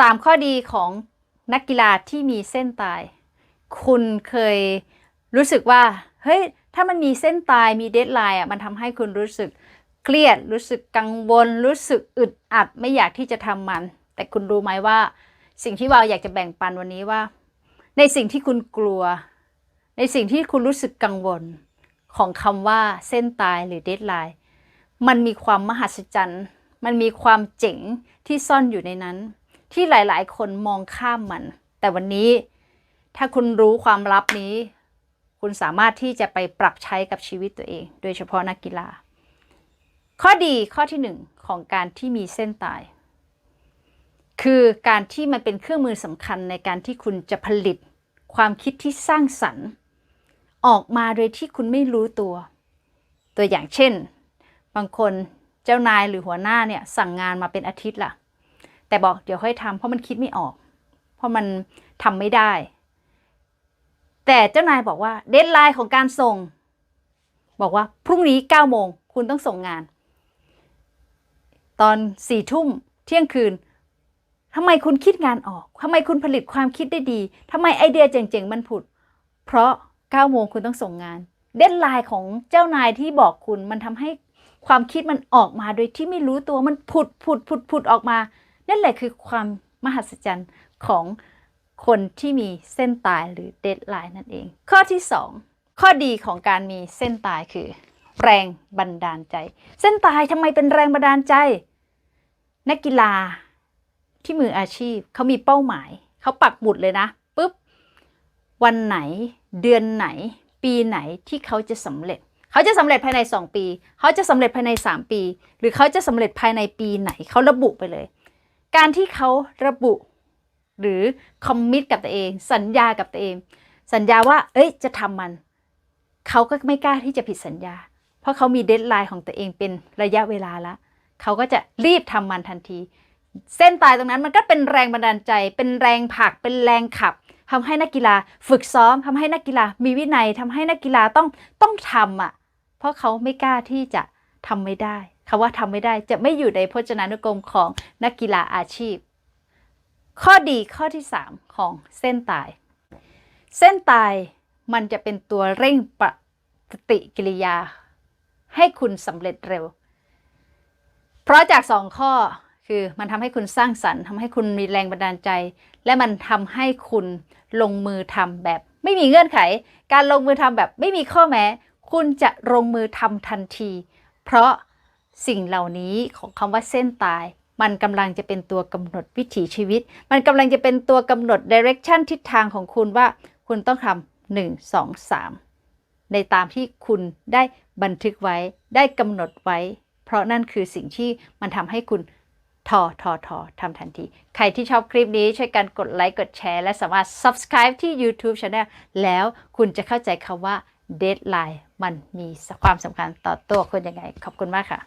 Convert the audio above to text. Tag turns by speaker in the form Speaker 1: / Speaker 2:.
Speaker 1: สามข้อดีของนักกีฬาที่มีเส้นตาย คุณเคยรู้สึกว่า เฮ้ย ถ้ามันมีเส้นตายมีเดทไลน์อะ มันทำให้คุณรู้สึกเครียด รู้สึกกังวล รู้สึกอึดอัด ไม่อยากที่จะทำมัน แต่คุณรู้ไหมว่า สิ่งที่วาวอยากจะแบ่งปันวันนี้ว่า ในสิ่งที่คุณกลัว ในสิ่งที่คุณรู้สึกกังวลของคำว่าเส้นตายหรือเดทไลน์ มันมีความมหัศจรรย์ มันมีความเจ๋งที่ซ่อนอยู่ในนั้น ที่หลายๆ คนมองข้ามมัน แต่วันนี้ถ้าคุณรู้ความลับนี้ คุณสามารถที่จะไปปรับใช้กับชีวิตตัวเอง โดยเฉพาะนักกีฬา ข้อดีข้อที่หนึ่งของการที่มีเส้นตาย คือการที่มันเป็นเครื่องมือสำคัญในการที่คุณจะผลิตความคิดที่สร้างสรรค์ ออกมาโดยที่คุณไม่รู้ตัว ตัวอย่างเช่น บางคนเจ้านายหรือหัวหน้าเนี่ยสั่งงานมาเป็นอาทิตย์ละ แต่บอกเดี๋ยวค่อยทำเพราะมันคิดไม่ออก เพราะมันทำไม่ได้ แต่เจ้านายบอกว่าเดทไลน์ของการส่ง บอกว่าพรุ่งนี้9ก้าโมงคุณต้องส่งงาน ตอนสี่ทุ่มเที่ยงคืนทำไมคุณคิดงานออกทำไมคุณผลิตความคิดได้ดีทำไมไอเดียเจ๋งๆมันผุด เพราะ9โมงคุณต้องส่งงาน เดทไลน์ของเจ้านายที่บอกคุณมันทำให้ความคิดมันออกมาโดยที่ไม่รู้ตัวมันผุดผุดผุดผุดออกมา นั่นแหละคือความมหัศจรรย์ของคนที่มีเส้นตายหรือเดทไลน์นั่นเอง ข้อที่ 2 ข้อดีของการมีเส้นตายคือ แรงบันดาลใจ เส้นตายทำไมเป็นแรงบันดาลใจ นักกีฬาที่มืออาชีพเขามีเป้าหมาย เขาปักหมุดเลยนะปุ๊บวันไหนเดือนไหน ปีไหนที่เขาจะสำเร็จ เขาจะสำเร็จภายใน 2 ปี เขาจะสำเร็จภายใน 3 ปี หรือเขาจะสำเร็จภายในปีไหนเขาระบุไปเลย การที่เขาระบุ หรือคอมมิตกับตัวเอง สัญญากับตัวเอง สัญญาว่า เอ้ย จะทำมัน เขาก็ไม่กล้าที่จะผิดสัญญา เพราะเขามีเดทไลน์ของตัวเองเป็นระยะเวลาแล้วเขาก็จะรีบทำมันทันที เส้นตายตรงนั้นมันก็เป็นแรงบันดาลใจ เป็นแรงผลัก เป็นแรงขับทำให้นักกีฬาฝึกซ้อมทำให้นักกีฬามีวินัยทำให้นักกีฬาต้องต้องทำอะ เพราะเขาไม่กล้าที่จะทำไม่ได้ คำว่าทำไม่ได้จะไม่อยู่ในพจนานุกรมของนักกีฬาอาชีพ ข้อดีข้อที่ 3 ของเส้นตาย เส้นตายมันจะเป็นตัวเร่งปฏิกิริยา ให้คุณสำเร็จเร็ว เพราะจากสองข้อคือมันทำให้คุณสร้างสรรค์ทำให้คุณมีแรงบันดาลใจ และมันทำให้คุณลงมือทำแบบไม่มีเงื่อนไข การลงมือทำแบบไม่มีข้อแม้ คุณจะลงมือทำทันที เพราะ สิ่งเหล่านี้ของคำว่าเส้นตาย มันกำลังจะเป็นตัวกำหนดวิถีชีวิต มันกำลังจะเป็นตัวกำหนดดิเรกชันทิศทางของคุณว่าคุณต้องทำหนึ่งสองสามในตามที่คุณได้บันทึกไว้ได้กำหนดไว้ เพราะนั่นคือสิ่งที่มันทำให้คุณทอทอทอทำทันที ใครที่ชอบคลิปนี้ช่วยกันกดไลค์ กดแชร์ และสามารถ subscribe ที่ YouTube Channel แล้วคุณจะเข้าใจคำว่า deadline มันมีความสำคัญต่อตัวคุณยังไง ขอบคุณมากค่ะ